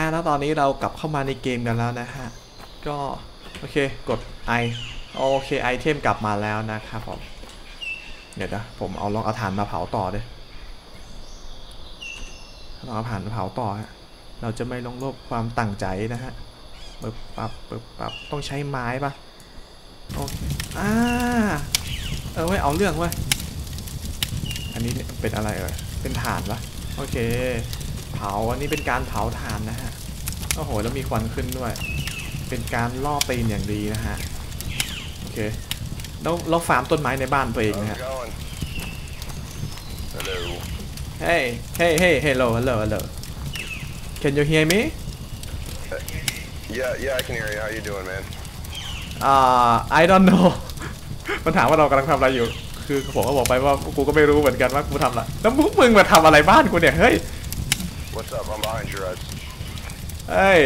ะแล้วตอนนี้เรากลับเข้ามาในเกมกันแล้วนะฮะ ก็ โอเค กด I โอเคไอเทมกลับมาแล้วนะครับผม เดี๋ยวนะผมเอาลองเอาถ่านมาเผาต่อเลยลองเอาถ่านมาเผาต่อฮะ เราจะไม่ลงโลบความตั้งใจนะฮะปึ๊บปับปึ๊บปับต้องใช้ไม้ปะโอเคอ่าเออเว้ยเอาเรื่องเว้ย อันนี้เนี่ยเป็นอะไรเอ่ยเป็นถ่านปะโอเค เผาอันนี้เป็นการเผาถ่านนะฮะ โอ้โห แล้วมีควันขึ้นด้วย เป็นการล่อตีนอย่างดีนะฮะ โอเคแล้วเราฟาร์มต้นไม้ในบ้านตัวเอง How's นะ it ฮะ going? Hello. Hey hey hey hello hello hello Can you hear me Yeah, yeah, I can hear you. How you doing, man? อ่า I don't know มันถามว่าเรากำลังทำอะไรอยู่ คือผมก็บอกไปว่ากูก็ไม่รู้เหมือนกันว่ากูทำอะไรแล้วพวกมึงมาทำอะไรบ้านกูเนี่ย เฮ้ย What's up? I'm behind your ass. เฮ้ย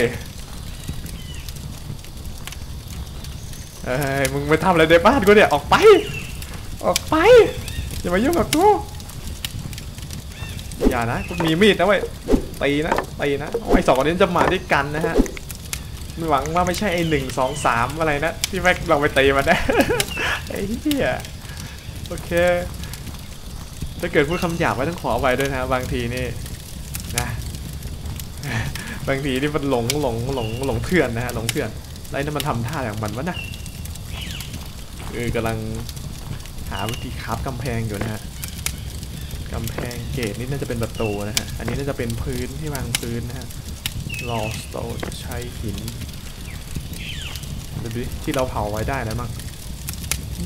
เฮ้ยมึงไปทำอะไรในบ้านกูเนี่ยออกไป ออกไปอย่ามายุ่งกับกูอย่านะกูมีมีดนะเว้ยตีนะตีนะโอ้สองคนนี้จะมาด้วยกันนะฮะหวังว่าไม่ใช่ไอ้หนึ่งสองสามอะไรนะที่แม็กลองไปตีมันนะไอ้เหี้ยโอเคถ้าเกิดพูดคำหยาบไว้ต้องขอเอาไว้ด้วยนะบางทีนี่ บางทีนี่มันหลงหลงหลงหลงเถื่อนนะฮะหลงเถื่อนแล้วไอ้นั่นมันทำท่าอย่างมันวะนะเออกำลังหาวิธีคับกำแพงอยู่นะฮะกำแพงเกตนี่น่าจะเป็นประตูนะฮะอันนี้น่าจะเป็นพื้นที่วางพื้นนะฮะลอสโตนใช้หินดูดิที่เราเผาไว้ได้แล้วมั้ง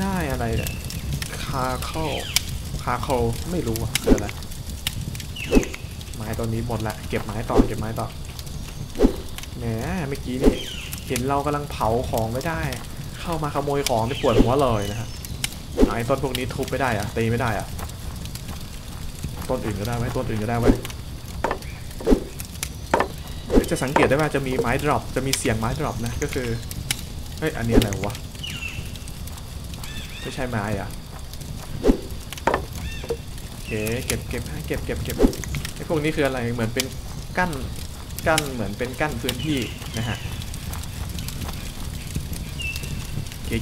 ได้อะไรเนี่ยคาเคิลคาเคิลไม่รู้อะคืออะไรไม้ตัวนี้หมดละเก็บไม้ต่อเก็บไม้ต่อ แหมเมื่อกี้นี่เห็นเรากำลังเผาของไม่ได้ เข้ามาขโมยของที่ปวดหัวเลยนะฮะไอ้ต้นพวกนี้ทุบไม่ได้อะตีไม่ได้อะต้นอื่นก็ได้ไหมต้นอื่นก็ได้ไหมจะสังเกตได้ว่าจะมีไม้ดรอปจะมีเสียงไม้ดรอปนะก็คือเฮ้ยอันนี้อะไรวะไม่ใช่ไม้อะโอเคเก็บเก็บให้เก็บเก็บเก็บไอ้พวกนี้คืออะไรเหมือนเป็นกั้น กั้นเหมือนเป็นกั้นพื้นที่นะฮะ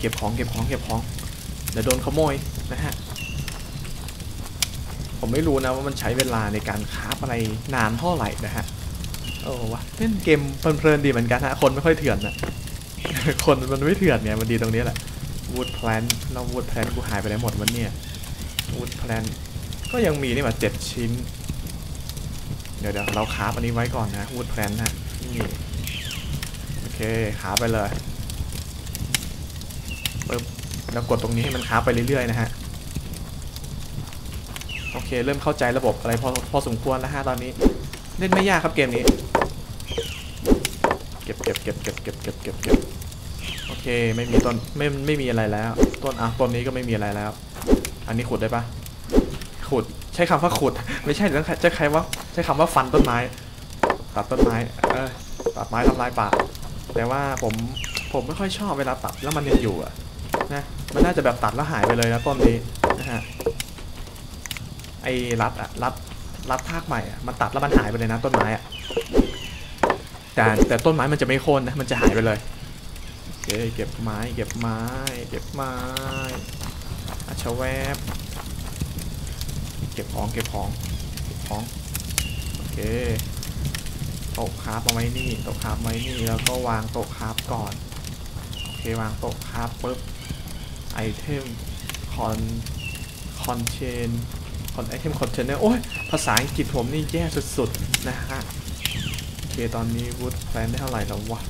เก็บของเก็บของเก็บของเดี๋ยวโดนขโมยนะฮะผมไม่รู้นะว่ามันใช้เวลาในการคราอะไรนานเท่าไหร่นะฮะโอ้วะเล่นเกมเพลินๆดีเหมือนกันฮะคนไม่ค่อยเถื่อนนะคนมันไม่เถื่อนเนี่ยมันดีตรงนี้แหละ wood plant แล้ว wood plant กูหายไปไหนหมดวันเนี่ย wood plant ก็ยังมีนี่หว่าเจ็ดชิ้น เดี๋ยวเดี๋ยวเราคาบอันนี้ไว้ก่อนนะวูดแพลนนะนี่โอเคคาไปเลยปึ๊บแล้วกดตรงนี้ให้มันคาบไปเรื่อยๆนะฮะโอเคเริ่มเข้าใจระบบอะไรพอพอสมควรแล้วฮะตอนนี้ เล่นไม่ยากครับเกมนี้ เก็บเก็บเก็บเก็บเก็บเก็บเก็บเก็บโอเคไม่มีต้นไม่ไม่มีอะไรแล้ว ต้นอะต้นนี้ก็ไม่มีอะไรแล้ว อันนี้ขุดได้ปะขุด ใช้คำว่าขุด ไม่ใช่ต้องใช้ใครว่าใช้คำว่าฟันต้นไม้ ตัดต้นไม้ เออตัดไม้ทำลายป่า แต่ว่าผมผมไม่ค่อยชอบเวลาตัดแล้วมันยังอยู่อะนะมันน่าจะแบบตัดแล้วหายไปเลยนะต้นนี้นะฮะไอ้รัดอะรัดรัดทากใหม่อะมันตัดแล้วมันหายไปเลยนะต้นไม้อะแต่แต่ต้นไม้มันจะไม่โค่นนะมันจะหายไปเลยโอเคเก็บไม้เก็บไม้เก็บไม้อาชแวบ เก็บของเก็บของเก็บของโอเคโต๊ะคราฟเอาไว้นี่โต๊ะคราฟไว้นี่แล้วก็วางโต๊ะคราฟก่อนโอเควางโต๊ะคราฟปุ๊บไอเทมคอนคอนเชนคอนไอเทมคอนเทนเนอร์โอ้ยภาษาอังกฤษผมนี่แย่สุดๆนะฮะโอเคตอนนี้วูดแพลนได้เท่าไหร่แล้ววะ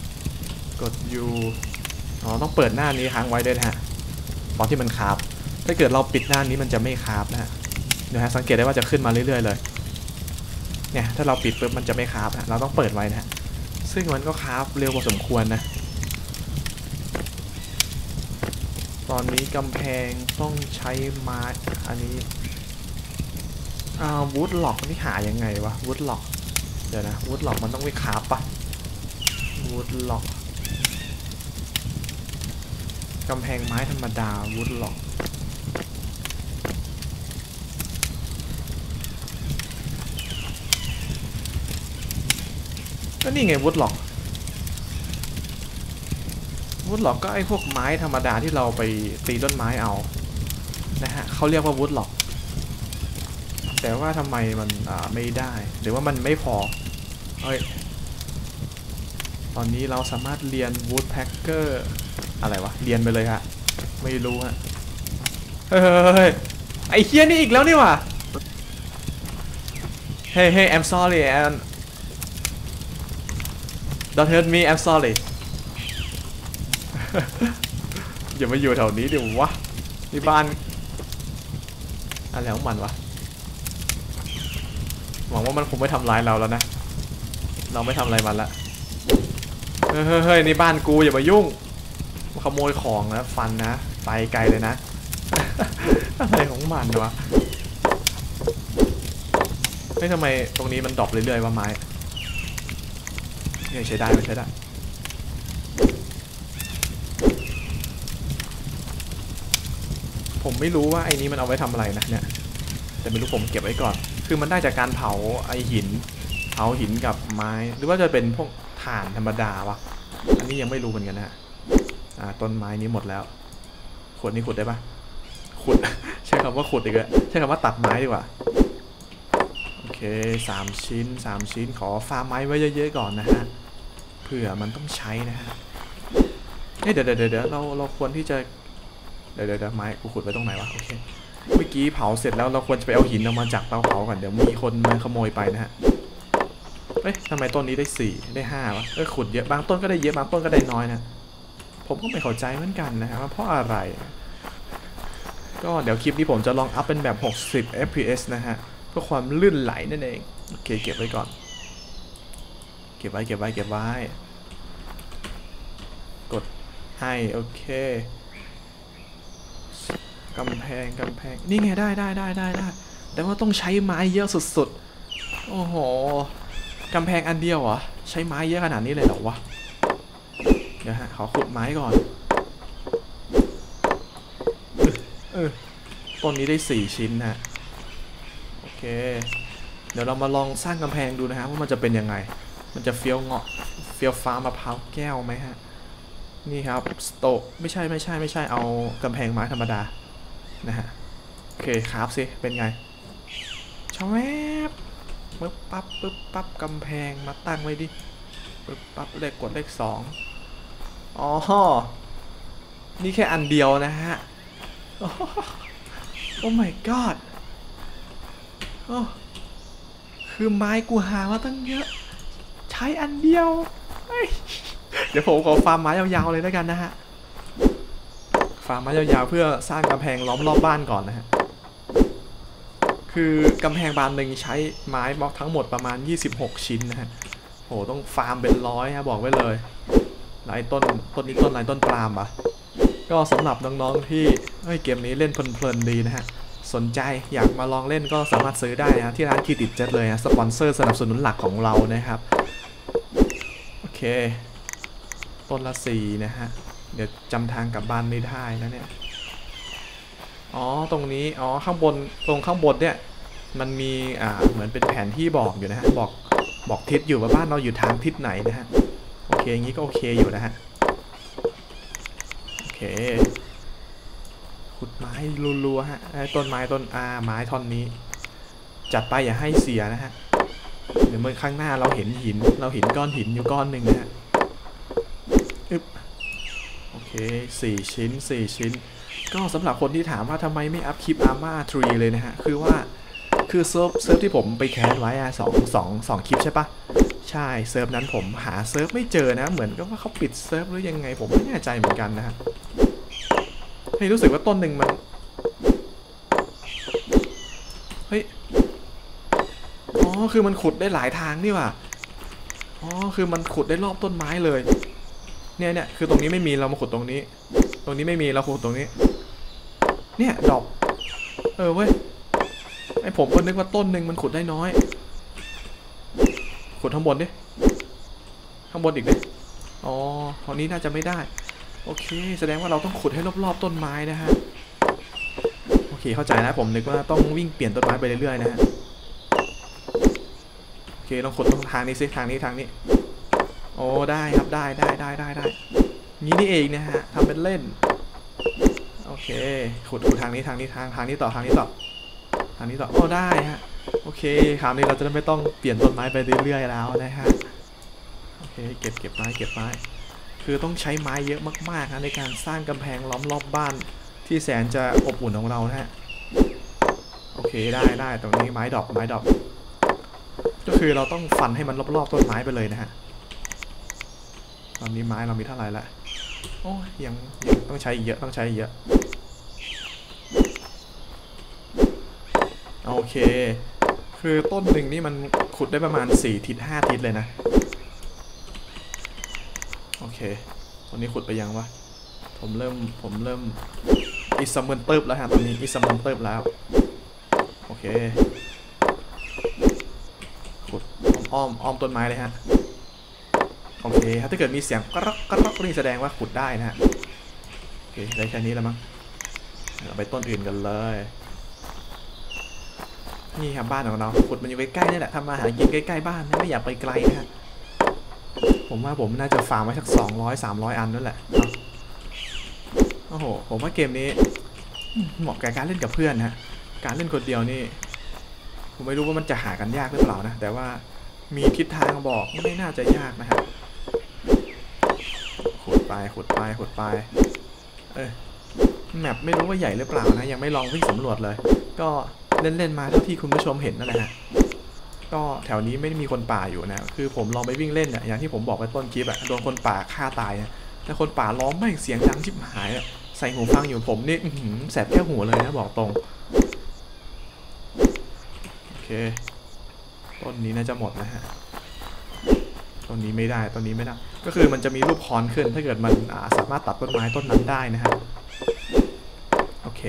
กด U อ๋อต้องเปิดหน้านี้ค้างไว้ด้วยนะฮะตอนที่มันคราฟถ้าเกิดเราปิดหน้านี้มันจะไม่คราฟนะฮะ เดี๋ยวฮะสังเกตได้ว่าจะขึ้นมาเรื่อย ๆ เลยเนี่ยถ้าเราปิดปุ๊บมันจะไม่คราฟนะเราต้องเปิดไว้นะฮะซึ่งมันก็คราฟเร็วพอสมควรนะ ตอนนี้กำแพงต้องใช้ไม้อันนี้อ่าวูดล็อกนี่หายังไงวะวูดล็อกเดี๋ยวนะวูดล็อกมันต้องไปคาฟปะวูดล็อกกำแพงไม้ธรรมดาวูดล็อก ก็นี่ไงวุดหลอกวุดหลอกก็ไอ้พวกไม้ธรรมดาที่เราไปตีต้นไม้เอานะฮะเขาเรียกว่าวุดหลอกแต่ว่าทำไมมันอ่าไม่ได้หรือว่ามันไม่พอเฮ้ยตอนนี้เราสามารถเรียน woodpecker อะไรวะเรียนไปเลยฮะไม่รู้ฮะเฮ้ยไอ้เคียนี่อีกแล้วนี่วะเฮ้ยเฮ้ย I'm sorry and don't hurt me I'm sorry อย่ามาอยู่แถวนี้เดิววะนี่บ้านอะไรของมันวะหวังว่ามันคงไม่ทำร้ายเราแล้วนะ เราไม่ทำอะไรมันละเฮ้ยเฮ้ยนี่บ้านกูอย่ามายุ่งขโมยของนะฟันนะไปไกลเลยนะอะไรของมันวะเฮ้ยทำไมตรงนี้มันดรอปเรื่อยๆวะไม้ เนี่ยใช้ได้ไม่ใช้ได้ผมไม่รู้ว่าไอ้นี้มันเอาไว้ทำอะไรนะเนี่ย แต่ไม่รู้ผมเก็บไว้ก่อน คือมันได้จากการเผาไอหิน เผาหินกับไม้ หรือว่าจะเป็นพวกถ่านธรรมดาวะ อันนี้ยังไม่รู้เหมือนกันนะอ่า ต้นไม้นี้หมดแล้ว ขุดนี่ขุดได้ปะขุด ใช้คำว่าขุดอีกแล้วใช้คำว่าตัดไม้ดีกว่า โอเคสามชิ้นสามชิ้น ขอฟาร์มไม้ไว้เยอะๆก่อนนะฮะ เผื่อมันต้องใช้นะฮะเอ้ยเดี๋ยวเดี๋ยวเยวเราเราควรที่จะเดี๋ยวเดี๋ยวเดี๋ยวไม้กูขุดไว้ตรงไหนวะโอเคเมื่อกี้เผาเสร็จแล้วเราควรจะไปเอาหินออกมาจากเตาเผาก่อนเดี๋ยวมีคนมาขโมยไปนะฮะเอ้ยทำไมต้นนี้ได้สี่ได้ห้าวะเออขุดเยอะบางต้นก็ได้เยอะบางต้นก็ได้น้อยนะผมก็ไม่เข้าใจเหมือนกันนะฮะว่าเพราะอะไร ก็เดี๋ยวคลิปนี้ผมจะลองอัพเป็นแบบ 60 fps นะฮะเพื่อความลื่นไหลนั่นเองโอเคเก็บไว้ก่อน เก็บไว้เก็บไว้เก็บไว้ กดให้ โอเคกำแพงกำแพง นี่ไงได้ได้ได้ได้ได้แต่ว่าต้องใช้ไม้เยอะสุดๆ โอ้โหกำแพงอันเดียวเหรอ ใช้ไม้เยอะขนาดนี้เลยเหรอวะ เดี๋ยวฮะ ขอขุดไม้ก่อน เออเออต้นนี้ได้สี่ชิ้นนะโอเค เดี๋ยวเรามาลองสร้างกำแพงดูนะฮะว่ามันจะเป็นยังไง มันจะเฟี้ยวเงาะเฟี้ยวฟ้ามะพร้าวแก้วไหมฮะ นี่ครับสโตไม่ใช่ไม่ใช่ไม่ใช่เอากำแพงไม้ธรรมดา นะฮะ โอเคครับสิ เป็นไงชวแวบปึ๊บปั๊บปึ๊บปั๊บกำแพงมาตั้งไว้ดิปึ๊บปั๊บเลขกดเลขสองอ๋อ นี่แค่อันเดียวนะฮะ โอ้โอ้ my god โอ้คือไม้กูหามาตั้งเยอะ ใช้อันเดียว เดี๋ยวผมขอฟาร์มไม้ยาวๆเลยแล้วกันนะฮะ ฟาร์มไม้ยาวๆเพื่อสร้างกำแพงล้อมรอบบ้านก่อนนะฮะ คือกำแพงบานหนึ่งใช้ไม้บล็อกทั้งหมดประมาณ 26 ชิ้นนะฮะ โหต้องฟาร์มเป็นร้อยฮะบอกไว้เลยหลายต้นต้นนี้ต้นอะไรต้นปาล์มปะก็สำหรับน้องๆที่เฮ้ยเกมนี้เล่นเพลินๆดีนะฮะสนใจอยากมาลองเล่นก็สามารถซื้อได้นะที่ร้านคีติดเจ็ตเลยนะสปอนเซอร์สนับสนุนหลักของเรานะครับ เค ต้นละสี่นะฮะ เดี๋ยวจำทางกลับบ้านไม่ได้แล้วเนี่ย อ๋อ ตรงนี้ อ๋อ ข้างบน ตรงข้างบนเนี่ย มันมี อ่า เหมือนเป็นแผนที่บอกอยู่นะฮะ บอก บอกทิศอยู่ว่าบ้านเราอยู่ทางทิศไหนนะฮะ โอเค อย่างนี้ก็โอเคอยู่นะฮะ โอเค ขุดไม้รัวๆฮะ ต้นไม้ต้นอาไม้ท่อนนี้ จัดไปอย่าให้เสียนะฮะ เดี๋ยวเมื่อข้างหน้าเราเห็นหิน เราเห็นก้อนหินอยู่ก้อนหนึ่งนะฮะอึ๊บโอเคสี่ชิ้นสี่ชิ้น ก็สำหรับคนที่ถามว่าทำไมไม่อัพคลิปอาร์มาทรีเลยนะฮะ คือว่าคือเซิร์ฟเซิร์ฟที่ผมไปแคสไว้อะสองสองสองคลิปใช่ปะใช่เซิร์ฟนั้นผมหาเซิร์ฟไม่เจอนะ เหมือนกับว่าเขาปิดเซิร์ฟหรือยังไงผมไม่แน่ใจเหมือนกันนะฮะเฮ้ยรู้สึกว่าต้นหนึ่งมันเฮ้ย คือมันขุดได้หลายทางนี่ว่ะอ๋อคือมันขุดได้รอบต้นไม้เลย เนี่ยเนี่ยคือตรงนี้ไม่มีเรามาขุดตรงนี้ ตรงนี้ไม่มีเราขุดตรงนี้ เนี่ยดอก เออเว้ยไอผมก็นึกว่าต้นหนึ่งมันขุดได้น้อย ขุดข้างบนดิข้างบนอีกดิอ๋อตอนนี้น่าจะไม่ได้ โอเค แสดงว่าเราต้องขุดให้รอบๆต้นไม้นะฮะ โอเคเข้าใจแล้วผมนึกว่าต้องวิ่งเปลี่ยนต้นไม้ไปเรื่อยๆนะฮะ เคลองขุดตรงทางนี้สิทางนี้ทางนี้ โอ้ได้ครับได้ได้ได้ได้ได้งี้นี่เองนะฮะทำเป็นเล่น โอเค ขุดขุดทางนี้ทางนี้ทางทางนี้ต่อทางนี้ต่อทางนี้ต่อโอ้ได้ฮะโอเคคราวนี้เราจะไม่ต้องเปลี่ยนต้นไม้ไปเรื่อยๆแล้วนะฮะโอเคเก็บเก็บไม้เก็บไม้คือต้องใช้ไม้เยอะมากๆนะในการสร้างกำแพงล้อมรอบบ้าน ที่แสนจะอบอุ่นของเรานะฮะโอเคได้ได้ตรงนี้ไม้ดอกไม้ดอก คือเราต้องฟันให้มันรอบๆต้นไม้ไปเลยนะฮะ ตอนนี้ไม้เรามีเท่าไหร่ละโอ้ยยังยังต้องใช้อีกเยอะต้องใช้อีกเยอะ โอเค คือต้นหนึ่งนี่มันขุดได้ประมาณ4ทิศ5ทิศเลยนะ โอเคตอนนี้ขุดไปยังวะ ผมเริ่มผมเริ่มอิสมเมนเติบแล้วฮะตอนนี้อิสมเมนเติบแล้ว โอเค อ้อมอ้อมต้นไม้เลยฮะโอเคถ้าเกิดมีเสียงกระรอกกระรอกนี่แสดงว่าขุดได้นะฮะโอเคได้แค่นี้แล้วมั้งไปต้นอื่นกันเลย นี่ครับบ้านของเราขุดมันอยู่ใกล้ๆนี่แหละทำมาหากินใกล้ๆบ้านนะไม่อยากไปไกลนะฮะผมว่าผมน่าจะฟาร์มไว้สักสองร้อยสามร้อยอันนั่นแหละเนาะโอ้โหผมว่าเกมนี้เหมาะกับการเล่นกับเพื่อนนะฮะการเล่นคนเดียวนี่ผมไม่รู้ว่ามันจะหากันยากหรือเปล่านะ แต่ว่า มีทิศทางบอกไม่น่าจะยากนะฮะขุดไปขุดไปขุดไป เออแมปไม่รู้ว่าใหญ่หรือเปล่านะ ยังไม่ลองวิ่งสำรวจเลย ก็เล่น ๆ มาเท่าที่คุณผู้ชมเห็นนั่นแหละฮะก็แถวนี้ไม่ได้มีคนป่าอยู่นะ คือผมลองไปวิ่งเล่นเนี่ยอย่างที่ผมบอกไปต้นคลิปอะโดนคนป่าฆ่าตายนะแล้วคนป่าร้องไม่เสียงดังชิบหายอะใส่หูฟังอยู่ผมนี่แสบแก้วหูเลยนะบอกตรง โอเค ต้นนี้น่าจะหมดนะฮะต้นนี้ไม่ได้ต้นนี้ไม่ได้ ก็คือมันจะมีรูปคอนขึ้น ถ้าเกิดมันาสามารถตัดต้นไม้ต้นนั้นได้นะฮะโอเค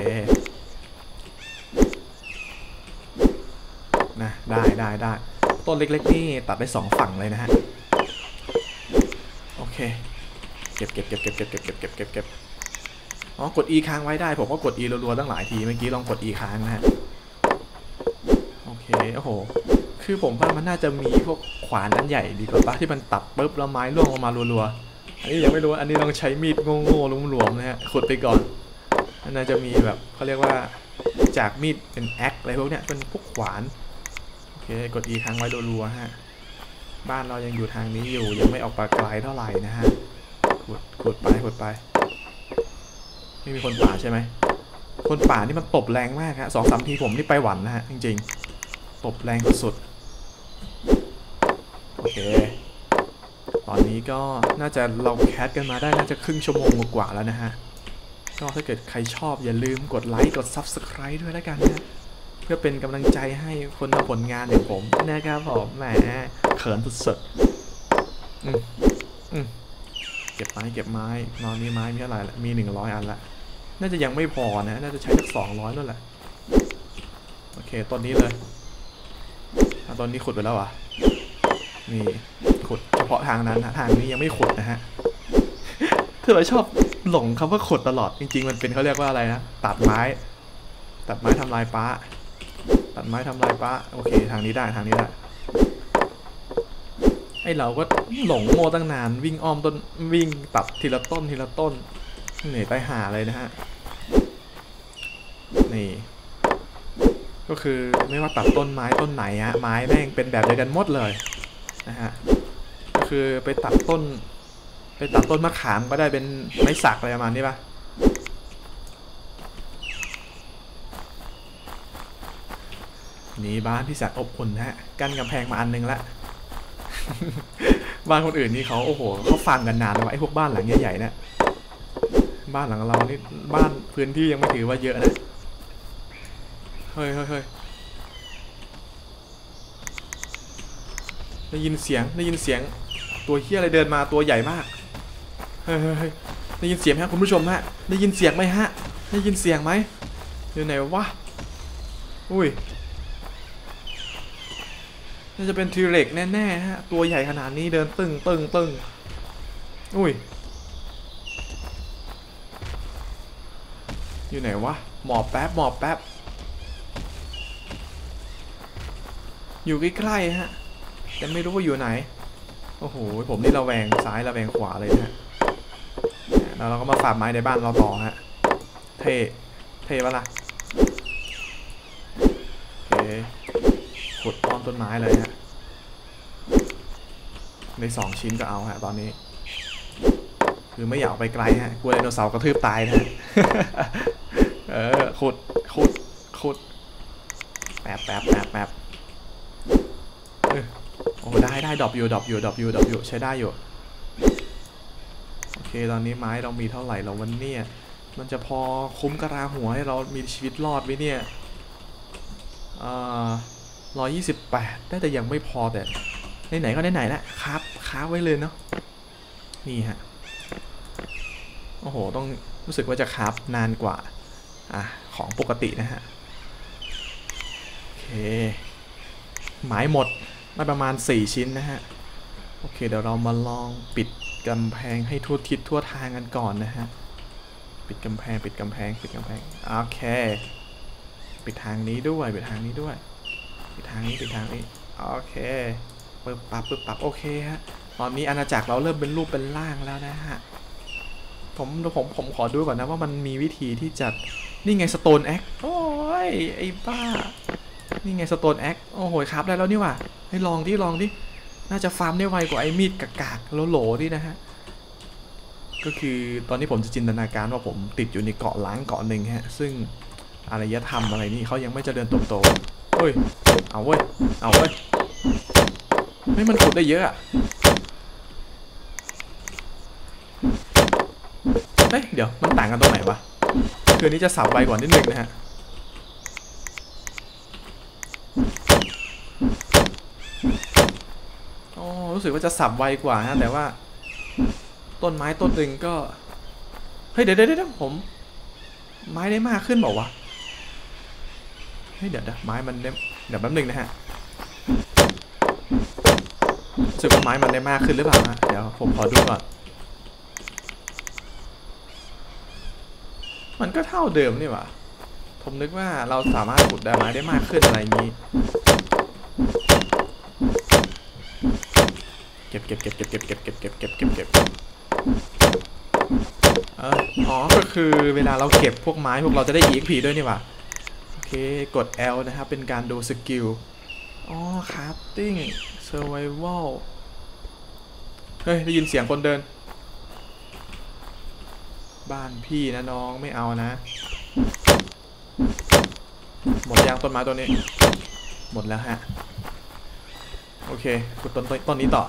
นะได้ได้ได้ต้นเล็ก ๆ นี่ตัดได้สองฝั่งเลยนะฮะโอเคเก็บเก็บเก็บเก็บเก็บเก็บเก็บเก็บเก็บเก็บอ๋อกด E ค้างไว้ได้ผมก็กด E รัวๆตั้งหลายทีเมื่อกี้ลองกด E ค้างนะฮะโอเคโอ้โห คือผมว่ามันน่าจะมีพวกขวานอันใหญ่ดีกว่าปะที่มันตัดปุ๊บแล้วไม้ร่วงลงมารัวๆ อันนี้ยังไม่รู้ อันนี้ลองใช้มีดโง่ๆหลวมๆนะฮะขุดไปก่อนมันน่าจะมีแบบเขาเรียกว่าจากมีดเป็นแอคอะไรพวกเนี้ยเป็นพวกขวาน โอเค กด E ค้างไว้รัวๆฮะ บ้านเรายังอยู่ทางนี้อยู่ยังไม่ออกไปไกลเท่าไหร่นะฮะขุดขุดไปขุดไป ไม่มีคนป่าใช่ไหม คนป่านี่มันตบแรงมากฮะสองสามทีผมนี่ไปหวันนะฮะจริงๆ ตบแรงสุดๆ โอเค ตอ นี้ก็น่าจะเราแคสกันมาได้น่าจะครึ่งชั่วโมงกว่าแล้วนะฮะ ก็ถ้าเกิดใครชอบอย่าลืมกดไลค์กด Subscribe ด้วยแล้วกันนะ เพื่อเป็นกำลังใจให้คนทำผลงานอย่างผมนะครับผมแหมเขินสุดๆอืมอืมเก็บไม้เก็บไม้นอนนี้ไม้มีเท่าไหร่ละมีหนึ่งร้อยอันละ น่าจะยังไม่พอนะ น่าจะใช้สักสองร้อยนั่นแหละ โอเคต้นนี้เลยต้นนี้ขุดไปแล้วอะนี่ ขุดเฉพาะทางนั้นนะทางนี้ยังไม่ขุดนะฮะเธอชอบหลงคำว่าขุดตลอดจริง ๆ มันเป็นเขาเรียกว่าอะไรนะตัดไม้ ตัดไม้ทำลายป้าตัดไม้ทำลายป้าโอเค ทางนี้ได้ทางนี้ได้ไอเราก็หลงโง่ตั้งนาน วิ่งอ้อมต้นวิ่งตัดทีละต้นทีละต้นเหนื่อยไปหาเลยนะฮะนี่ก็คือไม่ว่าตัดต้นไม้ต้นไหนฮะไม้แม่งเป็นแบบเดียวกันหมดเลยนะฮะ คือไปตัดต้น ไปตัดต้นมะขามก็ได้เป็นไม้สักอะไรประมาณนี้ปะนี่บ้านพี่แสนอบอุ่นนะฮะกั้นกำแพงมาอันนึงละบ้านคนอื่นนี่เขาโอ้โหเขาฟังกันนานแล้วไอ้พวกบ้านหลังใหญ่ๆเนะบ้านหลังเรานี่บ้านพื้นที่ยังไม่ถือว่าเยอะนะเฮ้ยเฮ้ยเฮ้ยได้ยินเสียงได้ยินเสียง ตัวเฮียอะไรเดินมาตัวใหญ่มากเฮ้ยเฮ้ยได้ยินเสียงไหมคุณผู้ชมฮะได้ยินเสียงไหมฮะได้ยินเสียงไหมอยู่ไหนวะอุ้ยน่าจะเป็นทีเร็กแน่ๆฮะตัวใหญ่ขนาดนี้เดินตึงตึงตึงอุ้ยอยู่ไหนวะหมอบแป๊บหมอบแป๊บอยู่ใกล้ๆฮะแต่ไม่รู้ว่าอยู่ไหน โอ้โห ผมนี่ระแวงซ้ายระแวงขวาเลยนะฮะแล้วเราก็มาฝากไม้ในบ้านเราต่อฮะ เท เท่ปะล่ะโอเคขุดอ้อมต้นไม้เลยฮะ ในสองชิ้นก็เอาฮะตอนนี้ คือไม่อยากออกไปไกลฮะ กลัวไดโนเสาร์กระทืบตายนะเออ ขุด ขุด ขุด แป๊บแป๊บแป๊บแป๊บ ได้ได้ดรอปอยู่ดรอปอยู่ดรอปอยู่ดรอปอยู่ใช้ได้อยู่โอเคตอนนี้ไม้เรามีเท่าไหร่แล้ววันเนี่ยมันจะพอคุ้มกระลาหัวให้เรามีชีวิตรอดไหมเนี่ยอ่าร้อยยี่สิบแปดได้แต่ยังไม่พอแต่ไหนๆก็ไหนๆละครับค้าไว้เลยเนาะนี่ฮะโอ้โหต้องรู้สึกว่าจะคราฟนานกว่าอะของปกตินะฮะโอเคหมายหมด ได้ประมาณ 4 ชิ้นนะฮะ โอเค เดี๋ยวเรามาลองปิดกำแพงให้ทั่วทิศทั่วทางกันก่อนนะฮะ ปิดกำแพงปิดกำแพงปิดกำแพง โอเค ปิดทางนี้ด้วยปิดทางนี้ด้วย ปิดทางนี้ปิดทางนี้ โอเคปึ๊บปับปึ๊บปับโอเคฮะ ตอนนี้อาณาจักรเราเริ่มเป็นรูปเป็นร่างแล้วนะฮะ ผมผมผมขอดูก่อนนะว่ามันมีวิธีที่จะนี่ไงสโตนแอคโอ้ยไอ้บ้า นี่ไงสโตนแอคโอ้โหครับได้แล้วนี่ว่าให้ลองดิลองดิน่าจะฟาร์มได้ไวกว่าไอ้มีดกากๆโหลๆนี่นะฮะก็คือตอนนี้ผมจะจินตนาการว่าผมติดอยู่ในเกาะล้างเกาะหนึ่งฮะ ซึ่งอารยธรรมอะไรนี่เขายังไม่เจริญเติบโตเฮ้ย เอาเว้ย เอาเว้ยไม่มันขุดได้เยอะอะเฮ้ย เดี๋ยวมันต่างกันตรงไหนวะ คืนนี้จะสับไวกว่านิดนึงนะฮะ อ๋อ รู้สึกว่าจะสับไวกว่าฮะแต่ว่า ต้นไม้ต้นหนึ่งก็เฮ้ยเดี๋ยวเดี๋ยวผม ไม้ได้มากขึ้นเปล่าวะเฮ้ยเดี๋ยวเดี๋ยวไม้มันได้เดี๋ยวแป๊บนึงนะฮะรู้สึกว่าไม้มันได้มากขึ้นหรือเปล่าฮะเดี๋ยวผมขอดูก่อนมันก็เท่าเดิมนี่หว่าผมนึกว่าเราสามารถขุดได้ไม้ได้มากขึ้นอะไรอย่างนี้ เก็บเก็บเก็บเก็บเก็บเก็บเก็บเก็บเก็บเก็บเก็บเอออ๋อก็คือเวลาเราเก็บพวกไม้พวกเราจะได้ EXP ด้วยนี่หว่าโอเคกด L นะครับ เป็นการดูสกิลอ๋อ crafting survival เฮ้ย ได้ยินเสียงคนเดิน บ้านพี่นะน้องไม่เอานะ หมดยางต้นไม้ต้นนี้ หมดแล้วฮะ โอเคขุดต้นต้นนี้ต่อ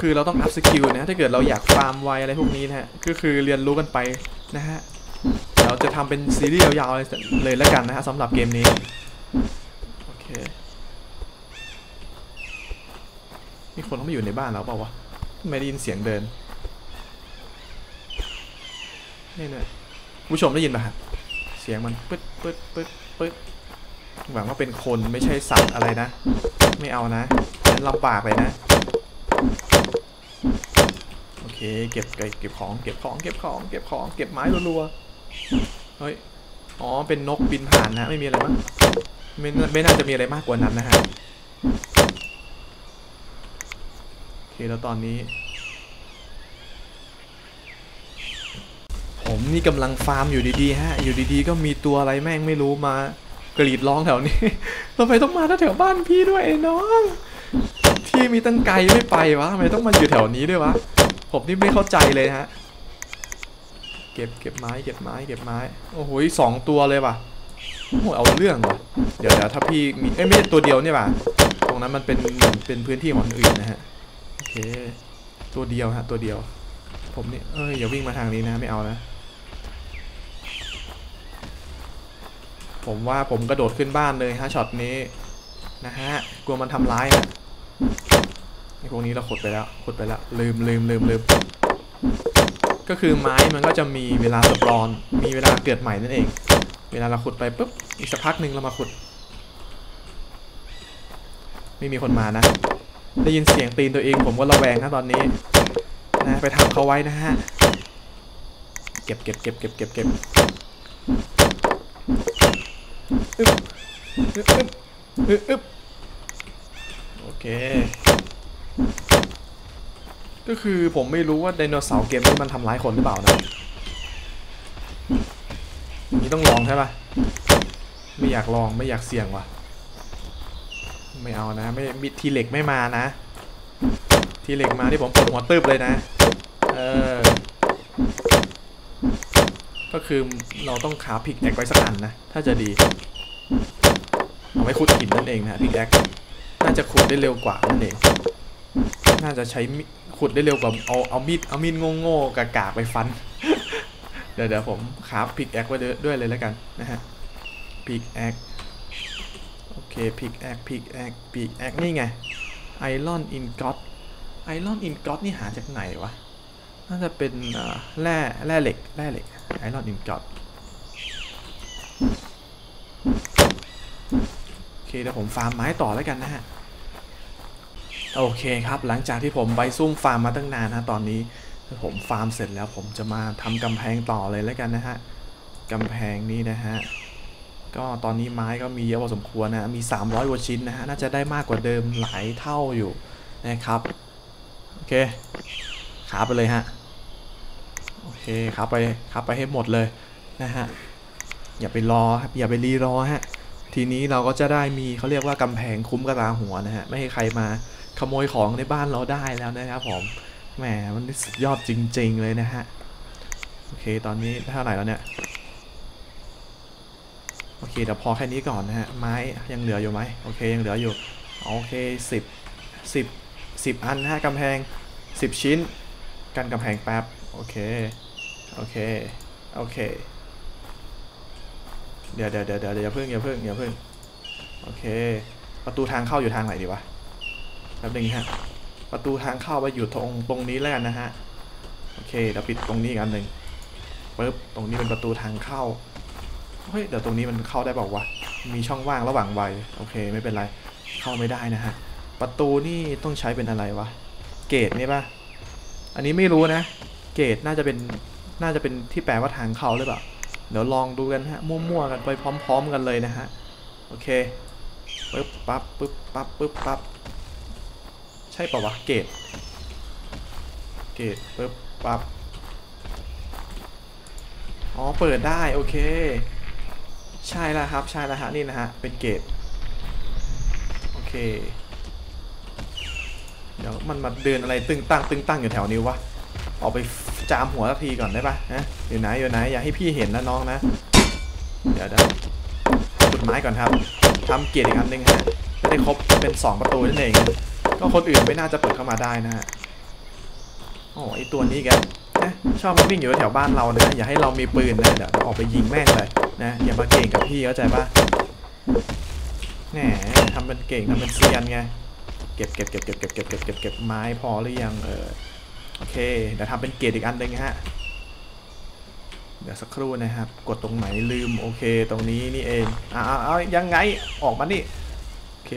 คือเราต้องอัพสกิลนะถ้าเกิดเราอยากฟาร์มไวอะไรพวกนี้นะฮะก็คือเรียนรู้กันไปนะฮะเราจะทำเป็นซีรีส์ยาวๆเลยแล้วกันนะฮะสำหรับเกมนี้โอเคมีคนเขามาอยู่ในบ้านเราเปล่าวะไม่ได้ยินเสียงเดินนี่เนี่ยผู้ชมได้ยินป่ะครับเสียงมันปึ๊ดปึ๊ดปึ๊ดปึ๊ดหวังว่าเป็นคนไม่ใช่สัตว์อะไรนะ ไม่เอานะงั้นลำบากเลยนะ เคเก็บเก็บเก็บของเก็บของเก็บของเก็บของเก็บไม้รัวๆเฮ้ยอ๋อเป็นนกบินผ่านนะไม่มีอะไรมั้งไม่น่าไม่น่าจะมีอะไรมากกว่านั้นนะฮะโอเคแล้วตอนนี้ ผมนี่กำลังฟาร์มอยู่ดีๆฮะ อยู่ดีๆ ก็มีตัวอะไรแม่งไม่รู้มากรีดร้องแถวนี้ทำไมต้องมาแถวบ้านพี่ด้วยไอ้น้องที่มีตั้งไกลไม่ไปวะทำไมต้องมาอยู่แถวนี้ด้วยวะ ผมนี่ไม่เข้าใจเลยฮะ เก็บเก็บไม้เก็บไม้เก็บไม้ โอ้โหสองตัวเลยว่ะโอ้โหเอาเรื่องว่ะเดี๋ยวเดี๋ยวถ้าพี่มีเอ้ไม่ใช่ตัวเดียวเนี่ยว่ะตรงนั้นมันเป็นเป็นพื้นที่ของคนอื่นนะฮะโอเค ตัวเดียวฮะ ตัวเดียว ผมนี่เอ้ยอย่าวิ่งมาทางนี้นะไม่เอานะผมว่าผมกระโดดขึ้นบ้านเลยฮะช็อตนี้นะฮะกลัวมันทำร้ายฮะ ไอ้พวกนี้เราขุดไปแล้วขุดไปแล้วลืมลืมลืมลืมก็คือไม้มันก็จะมีเวลาสปรอน มีเวลาเกิดใหม่นั่นเอง เวลาเราขุดไปปุ๊บอีกสักพักหนึ่งเรามาขุด ไม่มีคนมานะ ได้ยินเสียงตีนตัวเองผมก็ระแวงนะตอนนี้นะไปทำเขาไว้นะฮะเก็บเก็บเก็บเก็บเก็บเก็บอึ๊บอึ๊บอึ๊บอึ๊บอึ๊บโอเค ก็คือผมไม่รู้ว่าไดโนเสาร์เกมนี้มันทำร้ายคนหรือเปล่านะ นี้ต้องลองใช่ปะไม่อยากลองไม่อยากเสี่ยงว่ะ ไม่เอานะ ไม่มีทีเหล็กไม่มานะ ทีเหล็กมาที่ผมปวดหัวตึบเลยนะ เออ ก็คือเราต้องขาพิกแอคไว้สักอันนะ ถ้าจะดีเอาไว้ขุดหินนั่นเองนะพิกแอคน่าจะขุดได้เร็วกว่านั่นเองน่าจะใช้ ขุดได้เร็วกว่าเอาเอามีดเอามีดโง่ๆกากาไปฟัน เดี๋ยวเดี๋ยวผมคราฟพิกแอคไว้ด้วยเลยแล้วกันนะฮะพิกแอคโอเคพิกแอคพิกแอคพิกแอคนี่ไงไอรอนอินก็ตไอรอนอินก็ตนี่หาจากไหนวะน่าจะเป็นแร่แร่เหล็กแร่เหล็กไอรอนอินก็ตโอเคเดี๋ยวผมฟาร์มไม้ต่อแล้วกันนะฮะ โอเคครับ หลังจากที่ผมไปซุ่มฟาร์มมาตั้งนานนะตอนนี้ผมฟาร์มเสร็จแล้วผมจะมาทำกำแพงต่อเลยแล้วกันนะฮะกำแพงนี้นะฮะก็ตอนนี้ไม้ก็มีเยอะพอสมควรนะมี 300กว่าชิ้นนะฮะน่าจะได้มากกว่าเดิมหลายเท่าอยู่นะครับโอเคขาไปเลยฮะโอเคขาไปขาไปให้หมดเลยนะฮะอย่าไปรอครับอย่าไปรีรอฮะทีนี้เราก็จะได้มีเขาเรียกว่ากำแพงคุ้มกระลาหัวนะฮะไม่ให้ใครมา ขโมยของในบ้านเราได้แล้วนะครับผมแหมมันสุดยอดจริง ๆ เลยนะฮะโอเคตอนนี้เท่าไหร่แล้วเนี่ยโอเคเดี๋ยวพอแค่นี้ก่อนนะฮะไม้ยังเหลืออยู่ไหมโอเคยังเหลืออยู่โอเคสิบสิบสิบอันนะฮะกำแพงสิบชิ้น กันกำแพงแป๊บโอเคโอเคโอเคเดี๋ยวเดี๋ยวเดี๋ยวเดี๋ยวอย่าเพิ่งอย่าเพิ่งอย่าเพิ่งโอเค ประตูทางเข้าอยู่ทางไหนดีวะ แป๊บนึงฮะ ประตูทางเข้าไปอยู่ตรงตรงนี้แล้วกันนะฮะ โอเคเดี๋ยวปิดตรงนี้กันหนึ่งปึ๊บ ตรงนี้เป็นประตูทางเข้า เฮ้ย เดี๋ยวตรงนี้มันเข้าได้เปล่าวะ มีช่องว่างระหว่างไวโอเค ไม่เป็นไร เข้าไม่ได้นะฮะ ประตูนี่ต้องใช้เป็นอะไรวะ เกตนี่ปะอันนี้ไม่รู้นะ เกตน่าจะเป็น น่าจะเป็นที่แปลว่าทางเข้าหรือเปล่า เดี๋ยวลองดูกันฮะ มั่วๆกันไปพร้อม ๆ กันเลยนะฮะ โอเคปึ๊บปั๊บปึ๊บปั๊บปึ๊บปั๊บ ใช่ปะวะ เกต เกตปึ๊บปั๊บ อ๋อ เปิดได้ โอเค ใช่แล้วครับ ใช่แล้วฮะ นี่นะฮะ เป็นเกต โอเค เดี๋ยวมันมาเดินอะไรตึงตั้งตึงตั้งอยู่แถวนี้วะ ออกไปจามหัวสักทีก่อนได้ปะนะอยู่ไหนอยู่ไหน อย่าให้พี่เห็นนะน้องนะ เดี๋ยวเดี๋ยวขุดไม้ก่อนครับทำเกียร์อีกอันหนึงฮะจะได้ครบเป็น 2 ประตูนั่นเอง ก็คนอื่นไม่น่าจะเปิดเข้ามาได้นะฮะโอ้ไอตัวนี้แกนะชอบมาวิ่งอยู่แถวบ้านเราเนะอย่าให้เรามีปืนนะเดี๋ยวออกไปยิงแม่งเลยนะอย่ามาเก่งกับพี่เข้าใจปะแหมทำเป็นเก่งทำเป็นเซียนไงเก็บเก็บเก็บเก็บเก็บเก็บเก็บเก็บเก็บไม้พอหรือยังเออโอเคเดี๋ยวทำเป็นเกรดอีกอันหนึ่งฮะเดี๋ยวสักครู่นะครับ กดตรงไหนลืมโอเค ตรงนี้นี่เองอ่าเอายังไงออกมานี่โอเค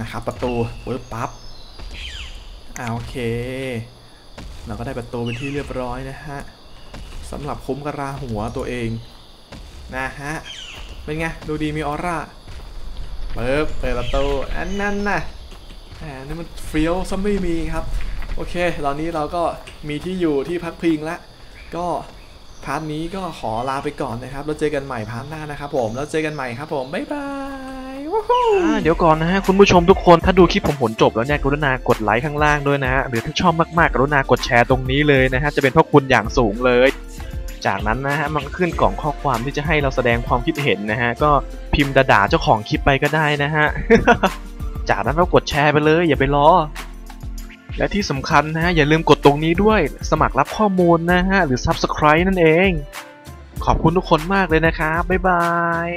นะครับ ประตูปึ๊บปั๊บอ่าโอเค เราก็ได้ประตูเป็นที่เรียบร้อยนะฮะสำหรับคุ้มกระลาหัวตัวเองนะฮะเป็นไงดูดีมีออร่าปึ๊บเปิดประตูอันนั้นนะแหมนี่มันเฟี้ยวซะไม่มีครับ โอเค ตอนนี้เราก็มีที่อยู่ที่พักพิงแล้วก็พาร์ทนี้ก็ขอลาไปก่อนนะครับ แล้วเจอกันใหม่พาร์ทหน้านะครับผม แล้วเจอกันใหม่ครับผม บ๊ายบาย เดี๋ยวก่อนนะฮะคุณผู้ชมทุกคนถ้าดูคลิปผมผลจบแล้วเนี่ยกรุณากดไลค์ข้างล่างด้วยนะฮะหรือถ้าชอบมากๆกรุณากดแชร์ตรงนี้เลยนะฮะจะเป็นพระคุณอย่างสูงเลย จากนั้นนะฮะมันขึ้นกล่องข้อความที่จะให้เราแสดงความคิดเห็นนะฮะก็พิมพ์ด่าเจ้าของคลิปไปก็ได้นะฮะจากนั้นเรากดแชร์ไปเลย อย่าไปรอและที่สำคัญนะฮะอย่าลืมกดตรงนี้ด้วย สมัครรับข้อมูลนะฮะหรือ Subscribe นั่นเอง ขอบคุณทุกคนมากเลยนะครับบ๊ายบาย